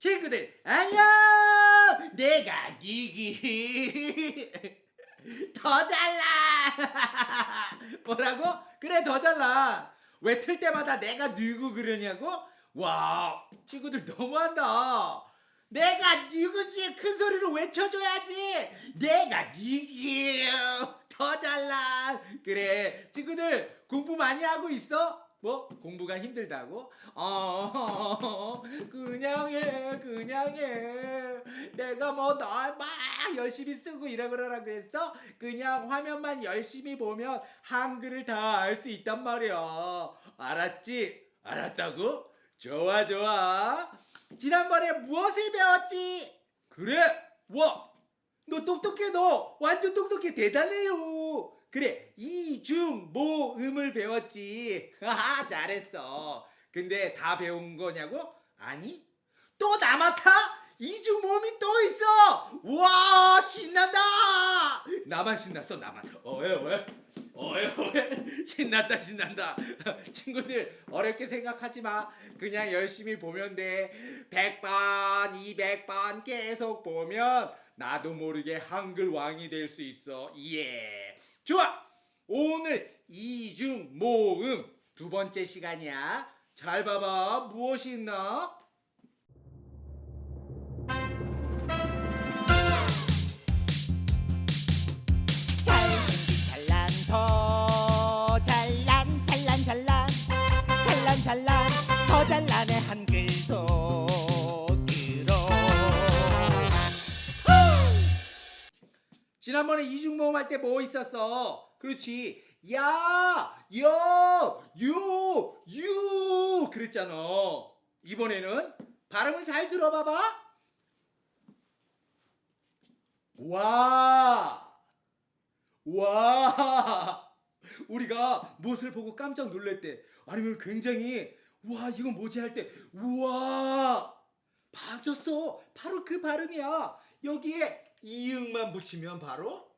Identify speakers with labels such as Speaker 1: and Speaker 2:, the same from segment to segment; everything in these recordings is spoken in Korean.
Speaker 1: 친구들 안녕! 내가 니기. 더 잘라! 뭐라고? 그래 더 잘라. 왜틀 때마다 내가 누구 그러냐고? 와 친구들 너무한다. 내가 누구지. 큰 소리로 외쳐줘야지. 내가 니기. 더 잘라. 그래 친구들 공부 많이 하고 있어? 뭐 공부가 힘들다고? 어 그냥 해 그냥 해 내가 뭐너막 열심히 쓰고 이러 그러라 그랬어? 그냥 화면만 열심히 보면 한글을 다 알 수 있단 말이야 알았지? 알았다고? 좋아 좋아 지난번에 무엇을 배웠지? 그래 와너 똑똑해 너 완전 똑똑해 대단해요 그래 이중 모음을 배웠지. 하하 잘했어. 근데 다 배운 거냐고? 아니 또 남았다 이중 모음이 또 있어. 와 신난다. 나만 신났어 나만. 어에 어에 어에 어에 신난다 신난다. 친구들 어렵게 생각하지 마. 그냥 열심히 보면 돼. 100번 200번 계속 보면 나도 모르게 한글 왕이 될 수 있어. 예 좋아. 오늘 이중 모음 두 번째 시간이야. 잘 봐봐. 무엇이 있나?
Speaker 2: 잘생긴 잘난 더 잘난 잘난 잘난. 잘난 잘난 더 잘난의 한글 속으로
Speaker 1: 지난번에 모음 할 때 뭐 있었어? 그렇지. 야, 여, 유, 유 그랬잖아. 이번에는 발음을 잘 들어봐봐. 와, 와. 우리가 무엇을 보고 깜짝 놀랄 때 아니면 굉장히 와 이건 뭐지 할 때 우와 봐줬어. 바로 그 발음이야. 여기에 이응만 붙이면 바로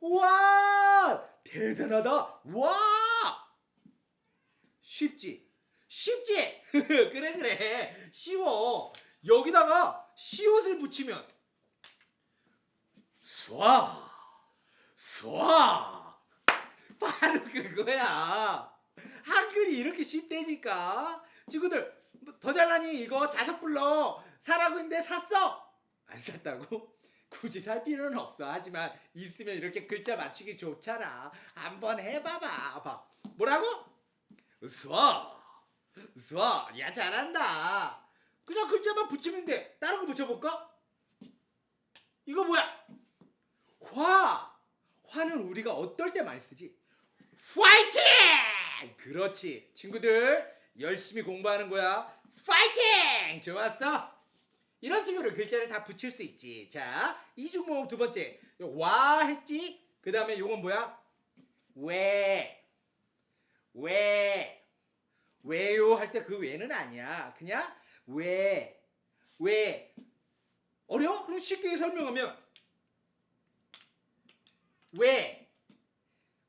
Speaker 1: 와! 대단하다. 와! 쉽지? 쉽지? 그래 그래. 쉬워. 여기다가 시옷을 붙이면. 쏴! 쏴! 바로 그거야. 한글이 이렇게 쉽다니까. 친구들 뭐더 잘나니? 이거 자석 불러. 사라고 했는데 샀어? 안 샀다고? 굳이 살 필요는 없어 하지만 있으면 이렇게 글자 맞추기 좋잖아 한번 해봐봐 봐 뭐라고? 쏴 쏴, 야 잘한다 그냥 글자만 붙이면 돼 다른 거 붙여볼까? 이거 뭐야? 화 화는 우리가 어떨 때 많이 쓰지? 파이팅! 그렇지. 친구들 열심히 공부하는 거야. 파이팅! 좋았어. 이런 식으로 글자를 다 붙일 수 있지. 자, 이중모음 두 번째. 와 했지? 그 다음에 요건 뭐야? 왜? 왜? 왜요? 할 때 그 왜는 아니야. 그냥 왜? 왜? 어려워? 그럼 쉽게 설명하면 왜?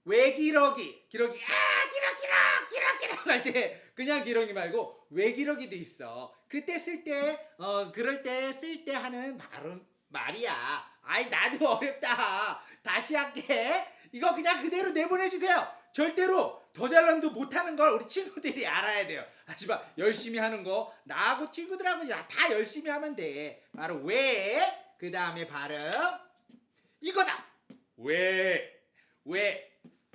Speaker 1: 왜 기러기? 기러기 아 기러 기러 기러 기러 할때 그냥 기러기 말고 왜 기러기도 있어. 그때 쓸 때 어 그럴 때 쓸 때 하는 발음 말이야. 아이 나도 어렵다. 다시 할게. 이거 그냥 그대로 내보내 주세요. 절대로 더 잘남도 못하는 걸 우리 친구들이 알아야 돼요. 하지만 열심히 하는 거 나하고 친구들하고 야, 다 열심히 하면 돼. 바로 왜? 그 다음에 발음 이거다. 왜? 왜?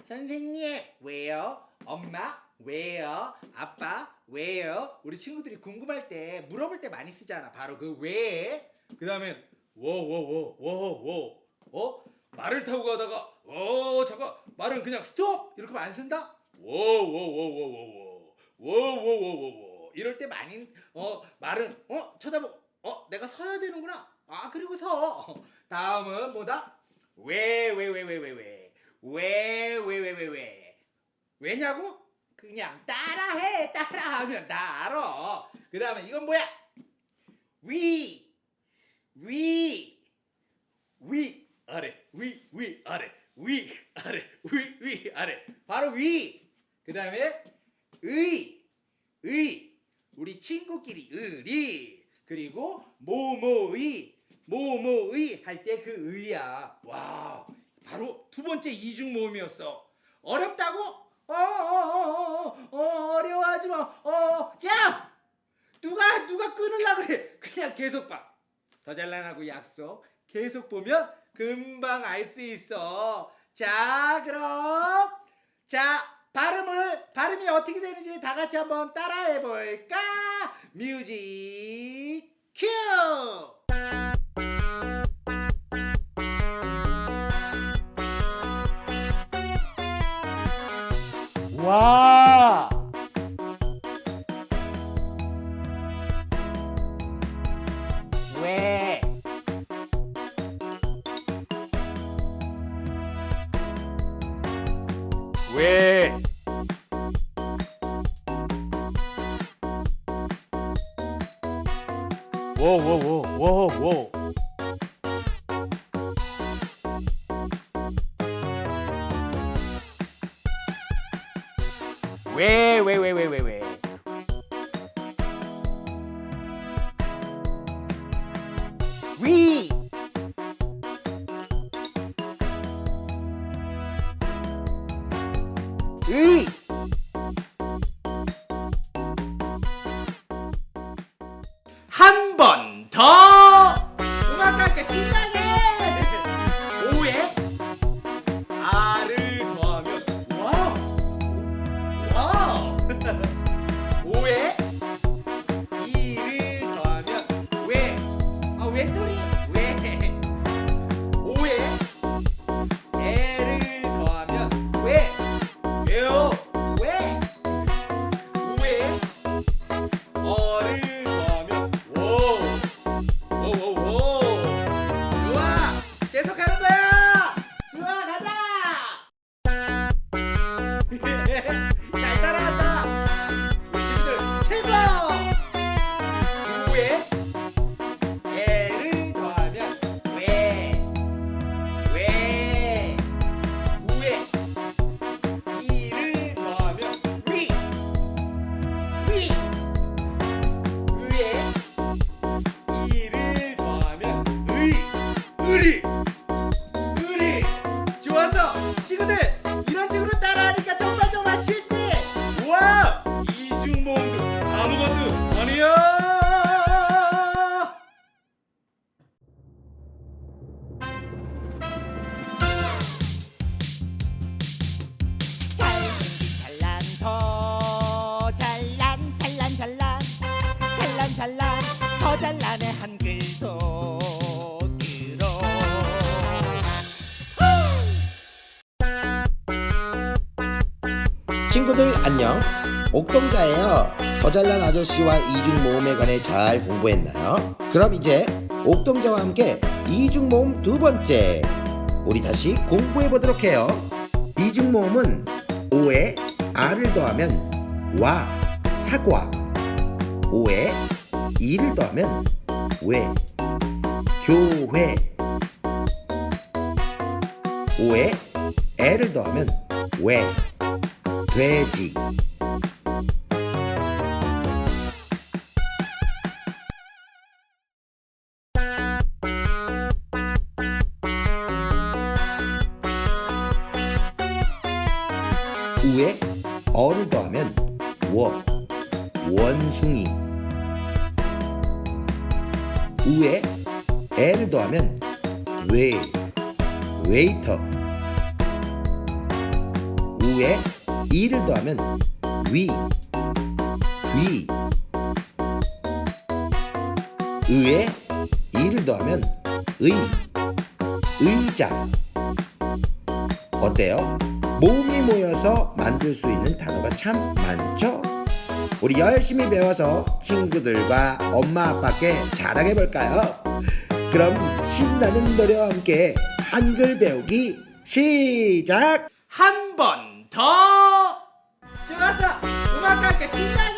Speaker 1: 선생님 왜요? 엄마 왜요? 아빠 왜요? 우리 친구들이 궁금할 때 물어볼 때 많이 쓰잖아. 바로 그 왜. 그 다음엔 워워워워워 어? 말을 타고 가다가 어 잠깐 말은 그냥 스톱 이렇게 안 쓴다? 워워워워워워 워워워워워 이럴 때 많이 어 말은 어 쳐다보고 어 내가 서야 되는구나 아 그리고 서 다음은 뭐다 왜 왜 왜 왜 왜 왜 왜 왜 왜 왜 왜 왜냐고 그냥 따라해 따라하면 다 알아 그 다음에 이건 뭐야 위 위, 위, 아래, 위, 위, 아래, 위, 아래, 위, 위, 아래. 바로 위. 그 다음에 의, 의. 우리 친구끼리 의리. 그리고 모모의.
Speaker 3: 뭐뭐의 할 때 그 의야. 와, 바로 두 번째 이중 모음이었어. 어렵다고? 어어어 어 어, 어, 어려워하지 마. 어, 야, 누가 누가 끊으려 그래? 그냥 계속 봐. 더 잘난하고 약속. 계속 보면 금방 알 수 있어. 자, 그럼 자 발음을 발음이 어떻게 되는지 다 같이 한번 따라해 볼까? 뮤직 큐!
Speaker 1: 와. 왜? 왜? 워워워워워
Speaker 3: 친구들
Speaker 4: 안녕. 옥동자예요. 더 잘난 아저씨와 이중 모음에 관해 잘 공부했나요? 그럼 이제 옥동자와 함께 이중 모음 두 번째. 우리 다시 공부해 보도록 해요. 이중 모음은 오에 아를 더하면 와 사과 오에 이를 더하면 왜? 교회. 오에 애를 더하면 왜 돼지. 우에 어를 더하면 워 원숭이. 우에 애를 더하면 왜 웨이터. 우에 이를 더하면 위, 위. 의에 이를 더하면 의, 의자. 어때요? 모음이 모여서 만들 수 있는 단어가 참 많죠? 우리 열심히 배워서 친구들과 엄마 아빠께 자랑해 볼까요? 그럼 신나는 노래와 함께 한글 배우기 시작!
Speaker 3: 한 번 더 음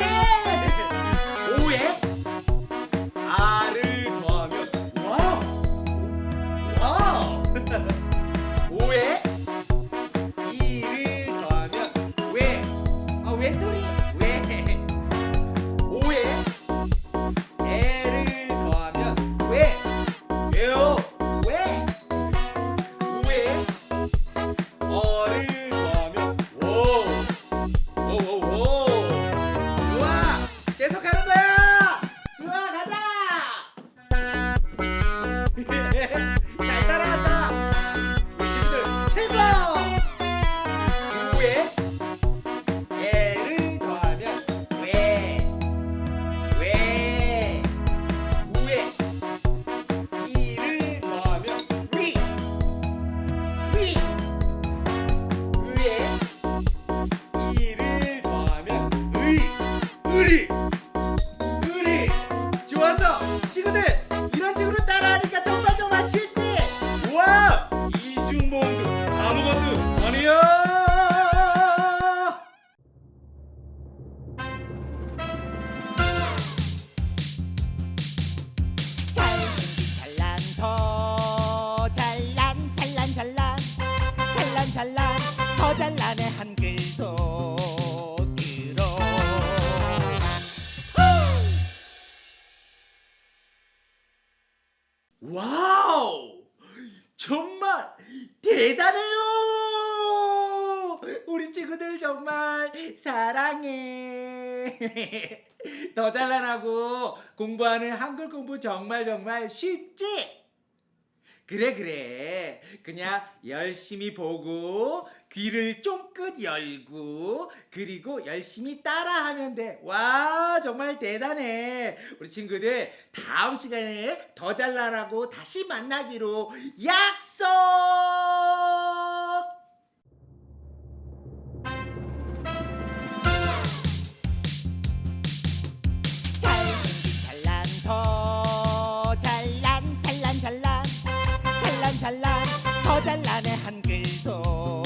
Speaker 3: 와우!
Speaker 1: 정말 대단해요! 우리 친구들 정말 사랑해. 더 잘난하고 공부하는 한글 공부 정말 정말 쉽지? 그래 그래. 그냥 열심히 보고 귀를 쫑긋 열고 그리고 열심히 따라하면 돼 와 정말 대단해. 우리 친구들 다음 시간에 더 잘나라고 다시 만나기로 약속 더 잘나네 한글도.